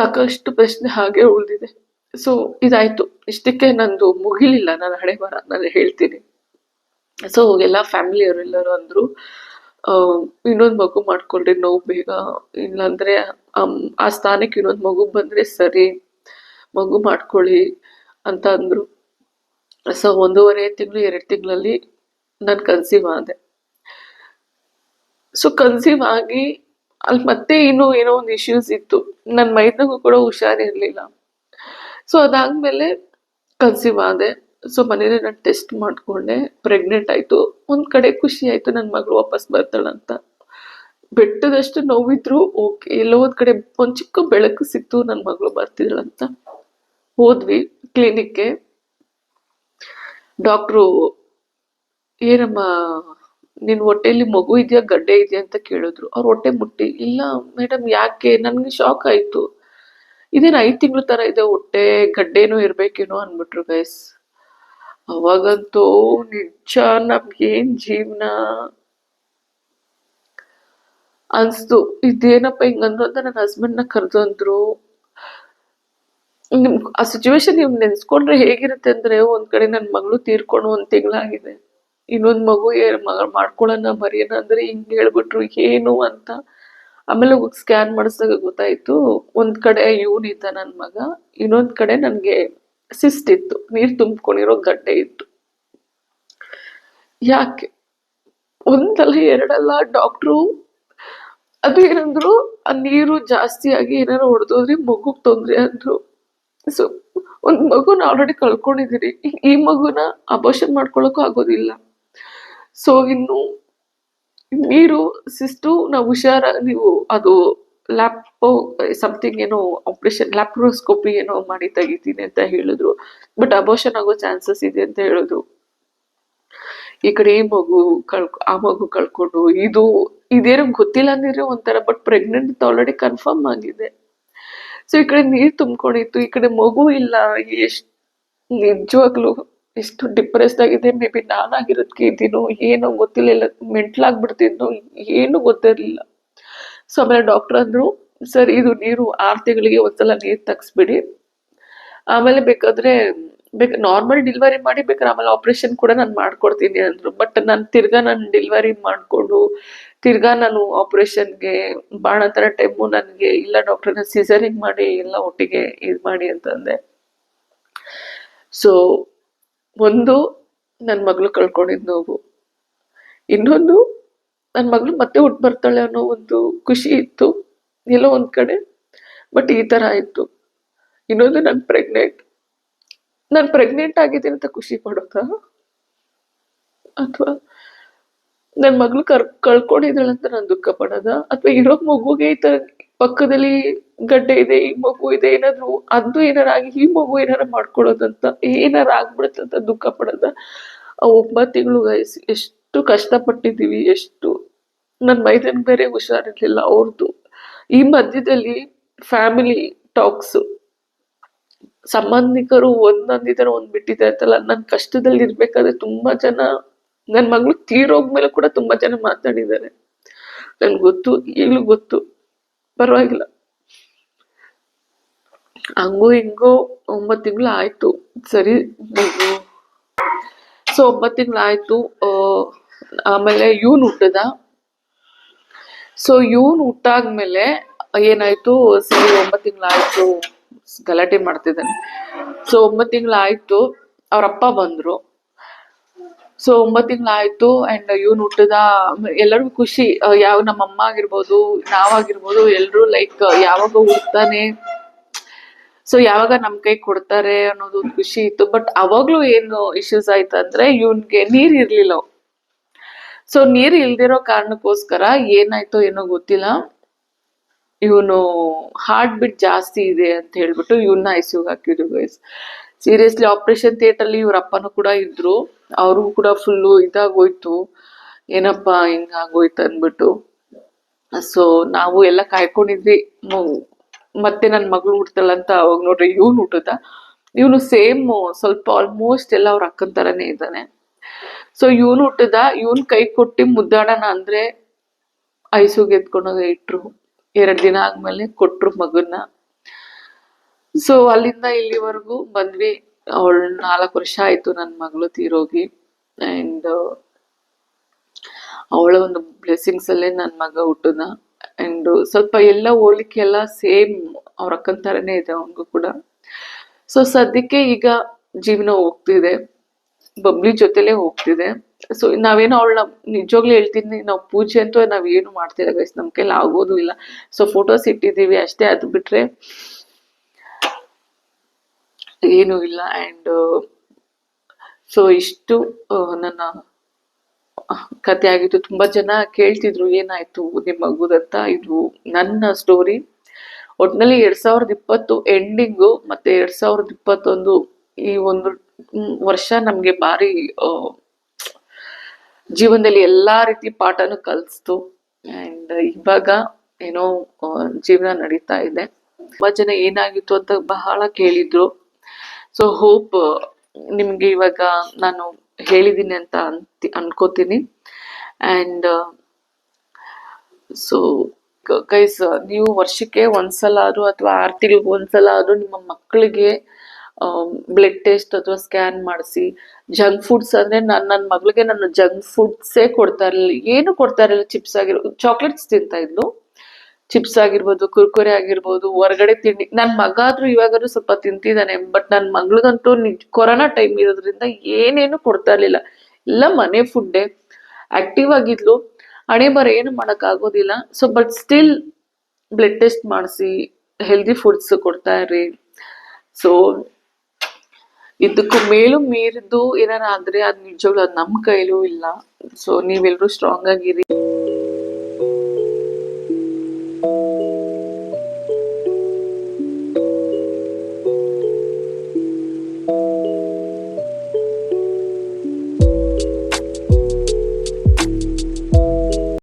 ಸಾಕಷ್ಟು ಪ್ರಶ್ನೆ ಹಾಗೆ ಉಳಿದಿದೆ. ಸೊ ಇದಾಯ್ತು. ಇಷ್ಟಕ್ಕೆ ನಂದು ಮುಗಿಲಿಲ್ಲ. ನಾನು ಹಣೆ ಬರ ನಾನು ಹೇಳ್ತೀನಿ. ಸೊ ಎಲ್ಲ ಫ್ಯಾಮಿಲಿಯವರೆಲ್ಲರೂ ಅಂದ್ರು ಇನ್ನೊಂದು ಇನ್ನೊಂದ್ ಮಗು ಮಾಡ್ಕೊಂಡ್ರಿ ನೋವು ಬೇಗ. ಇಲ್ಲಾಂದ್ರೆ ಆ ಸ್ಥಾನಕ್ಕೆ ಇನ್ನೊಂದು ಮಗು ಬಂದ್ರೆ ಸರಿ, ಮಗು ಮಾಡ್ಕೊಳ್ಳಿ ಅಂತ ಅಂದ್ರು. ಸೊ ಒಂದೂವರೆ ತಿಂಗಳು, ಎರಡು ತಿಂಗಳಲ್ಲಿ ನಾನು ಕನ್ಸೀವ್ ಆದೆ. ಸೊ ಕನ್ಸೀವ್ ಆಗಿ ಅಲ್ಲಿ ಮತ್ತೆ ಇನ್ನೂ ಏನೋ ಒಂದು ಇಶ್ಯೂಸ್ ಇತ್ತು. ನನ್ನ ಮೈದ್ನಗೂ ಕೂಡ ಹುಷಾರಿರಲಿಲ್ಲ. ಸೊ ಅದಾದ್ಮೇಲೆ ಕನ್ಸೀವ್ ಆದೆ. ಸೊ ಮನೇಲಿ ನಾನು ಟೆಸ್ಟ್ ಮಾಡಿಕೊಂಡೆ. ಪ್ರೆಗ್ನೆಂಟ್ ಆಯಿತು. ಒಂದು ಕಡೆ ಖುಷಿ ಆಯಿತು ನನ್ನ ಮಗಳು ವಾಪಸ್ ಬರ್ತಾಳಂತ. ಬೆಟ್ಟದಷ್ಟು ನೋವಿದ್ರು ಓಕೆ ಎಲ್ಲೋ ಒಂದು ಕಡೆ ಒಂದ್ ಚಿಕ್ಕ ಬೆಳಕು ಸಿಕ್ತು ನನ್ನ ಮಗಳು ಬರ್ತಿದ್ಳಂತ. ಹೋದ್ವಿ ಕ್ಲಿನಿಕ್ಗೆ ಡಾಕ್ಟ್ರು ಏನಮ್ಮ ನಿನ್ ಹೊಟ್ಟೆಯಲ್ಲಿ ಮಗು ಇದೆಯಾ, ಗಡ್ಡೆ ಇದೆಯಾ ಅಂತ ಕೇಳಿದ್ರು. ಅವ್ರ ಹೊಟ್ಟೆ ಮುಟ್ಟಿ, ಇಲ್ಲ ಮೇಡಮ್, ಯಾಕೆ? ನನಗೆ ಶಾಕ್ ಆಯಿತು. ಇದೇನು ಐದು ತಿಂಗಳು ಥರ ಇದೆ, ಹೊಟ್ಟೆ ಗಡ್ಡೆನೂ ಇರಬೇಕೇನೋ ಅನ್ಬಿಟ್ರು ಗೈಸ್ ಅವಾಗಂತೂ ನಿಜ ನಮ್ಗೇನ್ ಜೀವನ? ಅನ್ಸ್ತು. ಇದೇನಪ್ಪ ಹಿಂಗಂದ್ರು ಅಂತ ನನ್ನ ಹಸ್ಬೆಂಡ್ನ ನ ಕರೆದು ಅಂದ್ರು ನಿಮ್, ಆ ಸಿಚುವೇಶನ್ ನೀವು ನೆನೆಸ್ಕೊಂಡ್ರೆ ಹೇಗಿರುತ್ತೆ ಅಂದರೆ ಒಂದು ಕಡೆ ನನ್ನ ಮಗಳು ತೀರ್ಕೊಂಡು ಒಂದ್ ತಿಂಗಳಾಗಿದೆ. ಇನ್ನೊಂದ್ ಮಗು ಮಗ ಮಾಡ್ಕೊಳ್ಳೋಣ ಮರಿಯೋಣ ಅಂದ್ರೆ ಹಿಂಗ್ ಹೇಳ್ಬಿಟ್ರು, ಏನು ಅಂತ. ಆಮೇಲೆ ಸ್ಕ್ಯಾನ್ ಮಾಡಿಸಿದಾಗ ಗೊತ್ತಾಯ್ತು. ಒಂದ್ ಕಡೆ ಇವನ್ ನನ್ನ ನನ್ ಮಗ, ಇನ್ನೊಂದ್ ಕಡೆ ನನಗೆ ಸಿಸ್ಟ್ ಇತ್ತು. ನೀರ್ ತುಂಬ್ಕೊಂಡಿರೋ ಗಡ್ಡೆ ಇತ್ತು. ಯಾಕೆ? ಒಂದಲ್ಲ ಎರಡಲ್ಲ ಡಾಕ್ಟ್ರು ಅದು ಏನಂದ್ರು, ಆ ನೀರು ಜಾಸ್ತಿ ಆಗಿ ಏನಾರು ಹೊಡೆದೋದ್ರೆ ಮಗುಗ್ ತೊಂದ್ರೆ ಅಂದ್ರು. ಸೊ ಒಂದ್ ಮಗುನ ಆಲ್ರೆಡಿ ಕಳ್ಕೊಂಡಿದೀರಿ ಈ ಮಗುನ ಅಬೋಷನ್ ಮಾಡ್ಕೊಳಕ್ಕೂ ಆಗೋದಿಲ್ಲ. ಸೊ ಇನ್ನು ನೀರು ಸಿಸ್ಟು ನಾವು ಹುಷಾರ, ನೀವು ಅದು ಲ್ಯಾಪೋ ಸಮಥಿಂಗ್ ಏನೋ ಆಪರೇಷನ್ ಲ್ಯಾಪ್ರೋಸ್ಕೋಪಿ ಏನೋ ಮಾಡಿ ತೆಗಿತೀನಿ ಅಂತ ಹೇಳಿದ್ರು. ಬಟ್ ಅಬೋಷನ್ ಆಗೋ ಚಾನ್ಸಸ್ ಇದೆ ಅಂತ ಹೇಳಿದ್ರು ಈ ಕಡೆ ಈ ಮಗು ಕಳ್ಕೊ ಆ ಮಗು ಕಳ್ಕೊಂಡು, ಇದು, ಇದೇನು ಗೊತ್ತಿಲ್ಲ ಅಂದ್ರೆ ಒಂಥರ ಬಟ್ ಪ್ರೆಗ್ನೆಂಟ್ ಆಲ್ರೆಡಿ ಕನ್ಫರ್ಮ್ ಆಗಿದೆ. ಸೊ ಈ ಕಡೆ ನೀರು ತುಂಬ್ಕೊಂಡಿತ್ತು, ಈ ಕಡೆ ಮಗು ಇಲ್ಲ, ಎಷ್ಟು ನಿಜವಾಗ್ಲು ಎಷ್ಟು ಡಿಪ್ರೆಸ್ಡ್ ಆಗಿದೆ ಮೇ ಬಿ ನಾನಾಗಿರೋದಕ್ಕೆ ಇದ್ದೀನೋ ಏನೋ ಗೊತ್ತಿಲ್ಲ ಮೆಂಟ್ಲಾಗ್ಬಿಡ್ತಿದ್ನೋ ಏನು ಗೊತ್ತಿರಲಿಲ್ಲ. ಸೊ ಆಮೇಲೆ ಡಾಕ್ಟರ್ ಅಂದರು, ಸರ್, ಇದು ನೀರು ಆರು ತಿಂಗಳಿಗೆ ಒಂದ್ಸಲ ನೀರು ತಗ್ಸ್ಬಿಡಿ. ಆಮೇಲೆ ಬೇಕಾದ್ರೆ, ಬೇಕ ನಾರ್ಮಲ್ ಡಿಲಿವರಿ ಮಾಡಿ ಬೇಕಾದ್ರೆ ಆಮೇಲೆ ಆಪ್ರೇಷನ್ ಕೂಡ ನಾನು ಮಾಡ್ಕೊಡ್ತೀನಿ ಅಂದರು. ಬಟ್ ನಾನು ತಿರ್ಗಾ ನಾನು ಡೆಲಿವರಿ ಮಾಡಿಕೊಂಡು, ತಿರ್ಗಾ ನಾನು ಆಪ್ರೇಷನ್ಗೆ ಬಾಣ ಥರ ಟೈಮು ನನಗೆ ಇಲ್ಲ ಡಾಕ್ಟರ್ ಸಿಸರಿಂಗ್ ಮಾಡಿ ಎಲ್ಲ ಒಟ್ಟಿಗೆ ಇದು ಮಾಡಿ ಅಂತಂದೆ ಸೊ ಒಂದು ನನ್ನ ಮಗಳು ಕಳ್ಕೊಂಡಿದ್ ನೋವು. ಇನ್ನೊಂದು ನನ್ನ ಮಗಳು ಮತ್ತೆ ಹುಟ್ಟು ಬರ್ತಾಳೆ ಅನ್ನೋ ಒಂದು ಖುಷಿ ಇತ್ತು. ಎಲ್ಲೋ ಒಂದು ಕಡೆ, ಬಟ್ ಈ ತರ ಆಯ್ತು ಇನ್ನೊಂದು ನಾನು ಪ್ರೆಗ್ನೆಂಟ್ ನಾನು ಪ್ರೆಗ್ನೆಂಟ್ ಆಗಿದ್ದೀನಿ ಅಂತ ಖುಷಿ ಪಡೋದಾ ಅಥವಾ ನನ್ನ ಮಗಳು ಕರ್, ಕಳ್ಕೊಂಡಿದ್ದಾಳೆ ಅಂತ ನಾನು ದುಃಖ ಪಡೋದ? ಅಥವಾ ಇರೋ ಮಗುಗೆ ಈ ತರ ಪಕ್ಕದಲ್ಲಿ ಗಡ್ಡೆ ಇದೆ, ಈ ಮಗು ಇದೆ, ಏನಾದ್ರು ಅದು ಏನಾರ ಆಗಿ ಈ ಮಗು ಏನಾರ ಮಾಡ್ಕೊಳ್ಳೋದಂತ ಏನಾರ ಆಗ್ಬಿಡುತ್ತಂತ ದುಃಖ ಪಡೋದ ಆ ಒಂಬತ್ತು ತಿಂಗಳು ಎಷ್ಟು ಕಷ್ಟಪಟ್ಟಿದ್ದೀವಿ, ಎಷ್ಟು ನನ್ನ ಮೈದನ್ ಬೇರೆ ಹುಷಾರಿರ್ಲಿಲ್ಲ ಅವ್ರದ್ದು ಈ ಮಧ್ಯದಲ್ಲಿ ಫ್ಯಾಮಿಲಿ ಟಾಕ್ಸ್ ಸಂಬಂಧಿಕರು ಒಂದೊಂದಿದ್ದಾರೆ ಒಂದ್ ಬಿಟ್ಟಿದೆ ಅಂತಲ್ಲ ನನ್ನ ಕಷ್ಟದಲ್ಲಿ ಇರ್ಬೇಕಾದ್ರೆ ತುಂಬಾ ಜನ ನನ್ನ ಮಗಳು ತೀರೋಗ್ಮೇಲೆ ಕೂಡ ತುಂಬಾ ಜನ ಮಾತಾಡಿದ್ದಾರೆ. ನನ್ಗೆ ಗೊತ್ತು, ಈಗಲೂ ಗೊತ್ತು. ಪರವಾಗಿಲ್ಲ. ಹಂಗೋ ಹಿಂಗೋ ಒಂಬತ್ತು ತಿಂಗಳು ಆಯ್ತು ಸರಿ ಸೊ, ಒಂಬತ್ತು ತಿಂಗಳು ಆಯ್ತು ಆಮೇಲೆ ಇವನು ಹುಟ್ಟದ. ಸೊ ಇವನು ಹುಟ್ಟಾದ್ಮೇಲೆ ಏನಾಯ್ತು? ಸರಿ, ಒಂಬತ್ತು ತಿಂಗಳಾಯ್ತು. ಗಲಾಟೆ ಮಾಡ್ತಿದ್ದಾನೆ. ಸೊ, ಒಂಬತ್ತು ತಿಂಗಳಾಯ್ತು. ಅವ್ರ ಅವರಪ್ಪ ಬಂದ್ರು. ಸೊ, ಒಂಬತ್ತು ತಿಂಗಳಾಯ್ತು ಅಂಡ್ ಇವನ್ ಹುಟ್ಟದ. ಎಲ್ಲರಿಗೂ ಖುಷಿ. ಯಾವ ನಮ್ಮ ಅಮ್ಮ ಆಗಿರ್ಬೋದು ನಾವಾಗಿರ್ಬೋದು ಎಲ್ಲರೂ ಲೈಕ್ ಯಾವಾಗ ಹುಡ್ತಾನೆ ಸೊ ಯಾವಾಗ ನಮ್ ಕೈ ಕೊಡ್ತಾರೆ ಅನ್ನೋದು ಖುಷಿ ಇತ್ತು. ಬಟ್ ಅವಾಗ್ಲೂ ಏನು ಇಶ್ಯೂಸ್ ಆಯ್ತು ಅಂದ್ರೆ ಇವನ್ಗೆ ನೀರ್ ಇರ್ಲಿಲ್ಲ. ಸೊ ನೀರ್ ಇಲ್ದಿರೋ ಕಾರಣಕ್ಕೋಸ್ಕರ ಏನಾಯ್ತೋ ಏನೋ ಗೊತ್ತಿಲ್ಲ. ಇವನು ಹಾರ್ಟ್ ಬಿಟ್ ಜಾಸ್ತಿ ಇದೆ ಅಂತ ಹೇಳ್ಬಿಟ್ಟು ಇವನ್ನ ಐಸಿಯುಗ್ ಹಾಕಿದ್ರು ಗೈಸ್ ಸೀರಿಯಸ್ಲಿ ಆಪರೇಷನ್ ಥಿಯೇಟರ್ ಅಲ್ಲಿ ಇವ್ರ ಅಪ್ಪನೂ ಕೂಡ ಇದ್ರು. ಅವ್ರಿಗೂ ಕೂಡ ಫುಲ್ಲು ಇದಾಗೋಯ್ತು. ಏನಪ್ಪಾ ಹಿಂಗಾಗೋಯ್ತು ಅಂದ್ಬಿಟ್ಟು. ಸೊ ನಾವು ಎಲ್ಲ ಕಾಯ್ಕೊಂಡಿದ್ವಿ. ಮತ್ತೆ ನನ್ನ ಮಗಳು ಹುಡ್ತಾಳಂತ ಅವಾಗ ನೋಡ್ರಿ ಇವ್ನು ಹುಟ್ಟದ? ಇವನು ಸೇಮ್ ಸ್ವಲ್ಪ ಆಲ್ಮೋಸ್ಟ್ ಎಲ್ಲ ಅವ್ರ ಅಕ್ಕನ ತರನೇ ಇದ್ದಾನೆ. ಸೊ ಇವನು ಹುಟ್ಟದ, ಇವನ್ ಕೈ ಕೊಟ್ಟಿ ಮುದ್ದಾಡೋಣ ಅಂದ್ರೆ ಐಸುಗೆ ಎತ್ಕೊಂಡೋಗ ಇಟ್ರು. ಎರಡ್ ದಿನ ಆದ್ಮೇಲೆ ಕೊಟ್ರು ಮಗನ್ನ. ಸೊ ಅಲ್ಲಿಂದ ಇಲ್ಲಿವರೆಗೂ ಬಂದ್ವಿ ಅವಳು ನಾಲ್ಕು ವರ್ಷ ಆಯ್ತು ನನ್ನ ಮಗಳು ತೀರೋಗಿ. ಅಂಡ್ ಅವಳ ಒಂದು ಬ್ಲೆಸ್ಸಿಂಗ್ಸ್ ಅಲ್ಲೇ ನನ್ನ ಮಗ ಹುಟ್ಟದ. ಅಂಡ್ ಸ್ವಲ್ಪ ಎಲ್ಲ ಹೋಲಿಕೆ ಎಲ್ಲ ಸೇಮ್ ಅವ್ರ ಅಕ್ಕನ ಥರನೇ ಇದೆ ಅವನಿಗೂ ಕೂಡ. ಸೊ ಸದ್ಯಕ್ಕೆ ಈಗ ಜೀವನ ಹೋಗ್ತಿದೆ. ಬಬ್ಲಿ ಜೊತೆಲೇ ಹೋಗ್ತಿದೆ. ಸೊ ನಾವೇನೋ ಅವಳನ್ನ ನಿಜವಾಗ್ಲೂ ಹೇಳ್ತೀನಿ, ನಾವು ಪೂಜೆ ಅಂತೂ ನಾವ್ ಏನು ಮಾಡ್ತಿಲ್ಲ ಗೈಸ್ ನಮ್ ಕೈಲಿ ಆಗೋದು ಇಲ್ಲ. ಸೊ ಫೋಟೋಸ್ ಇಟ್ಟಿದ್ದೀವಿ ಅಷ್ಟೇ, ಅದು ಬಿಟ್ರೆ ಏನು ಇಲ್ಲ. ಅಂಡ್ ಸೊ ಇಷ್ಟು ನನ್ನ ಕತೆ ಆಗಿತ್ತು ತುಂಬಾ ಜನ ಕೇಳ್ತಿದ್ರು, ಏನಾಯ್ತು ನಿಮ್ಮ ಮಗುದಂತ? ಇದು ನನ್ನ ಸ್ಟೋರಿ ಒಟ್ನಲ್ಲಿ ಎರಡ್ ಸಾವಿರದ ಇಪ್ಪತ್ತು ಎಂಡಿಂಗು ಮತ್ತೆ ಎರಡ್ ಸಾವಿರದ ಇಪ್ಪತ್ತೊಂದು ಈ ಒಂದು ವರ್ಷ ನಮ್ಗೆ ಭಾರಿ ಜೀವನದಲ್ಲಿ ಎಲ್ಲಾ ರೀತಿ ಪಾಠನು ಕಲಿಸ್ತು. ಅಂಡ್ ಇವಾಗ ಏನೋ ಜೀವನ ನಡೀತಾ ಇದೆ. ತುಂಬಾ ಜನ ಏನಾಗಿತ್ತು ಅಂತ ಬಹಳ ಕೇಳಿದ್ರು. ಸೊ ಹೋಪ್ ನಿಮ್ಗೆ ಇವಾಗ ನಾನು ಹೇಳಿದ್ದೀನಿ ಅಂತ ಅಂತ, ಅನ್ಕೋತೀನಿ. ಆ್ಯಂಡ್ ಸೊ ಗೈಸ್ ನೀವು ವರ್ಷಕ್ಕೆ ಒಂದ್ಸಲ ಆದರೂ ಅಥವಾ ಆರು ತಿಂಗಳಿಗೆ ಒಂದ್ಸಲ ಆದರೂ ನಿಮ್ಮ ಮಕ್ಕಳಿಗೆ ಬ್ಲಡ್ ಟೆಸ್ಟ್ ಅಥವಾ ಸ್ಕ್ಯಾನ್ ಮಾಡಿಸಿ. ಜಂಕ್ ಫುಡ್ಸ್ ಅಂದ್ರೆ ನಾನು ನನ್ನ ಮಗಳಿಗೆ ನಾನು ಜಂಕ್ ಫುಡ್ಸೇ ಕೊಡ್ತಾ ಇರಲಿಲ್ಲ. ಏನು ಕೊಡ್ತಾ ಇರಲಿಲ್ಲ? ಚಿಪ್ಸ್ ಆಗಿರೋ ಚಾಕ್ಲೇಟ್ಸ್ ತಿಂತಾ ಇದ್ಲು. ಚಿಪ್ಸ್ ಆಗಿರ್ಬೋದು, ಕುರ್ಕುರೆ ಆಗಿರ್ಬೋದು, ಹೊರಗಡೆ ತಿಂಡಿ. ನನ್ ಮಗ ಆದ್ರೂ ಇವಾಗಾದ್ರೂ ಸ್ವಲ್ಪ ತಿಂತಿದ್ದಾನೆ ಬಟ್ ನನ್ ಮಗಳಿಗಂತೂ ಕೊರೋನಾ ಟೈಮ್ ಇರೋದ್ರಿಂದ ಏನೇನು ಕೊಡ್ತಾ ಇರ್ಲಿಲ್ಲ. ಎಲ್ಲ ಮನೆ ಫುಡ್ಡೇ ಆಕ್ಟಿವ್ ಆಗಿದ್ಲು. ಹಣೆ ಬರ ಏನು ಮಾಡಕ್ ಆಗೋದಿಲ್ಲ. So but still blood test ಮಾಡಿಸಿ ಹೆಲ್ದಿ ಫುಡ್ಸ್ ಕೊಡ್ತಾ ಇರಿ ಸೊ ಇದಕ್ಕೂ ಮೇಲೂ ಮೀರಿದ್ದು ಏನಾರ ಆದ್ರೆ ಅದ್ ನಿಜವಾಗ್ಲೂ ಅದ್ ನಮ್ ಕೈಲೂ ಇಲ್ಲ. ಸೊ ನೀವೆಲ್ರೂ ಸ್ಟ್ರಾಂಗ್ ಆಗಿರಿ.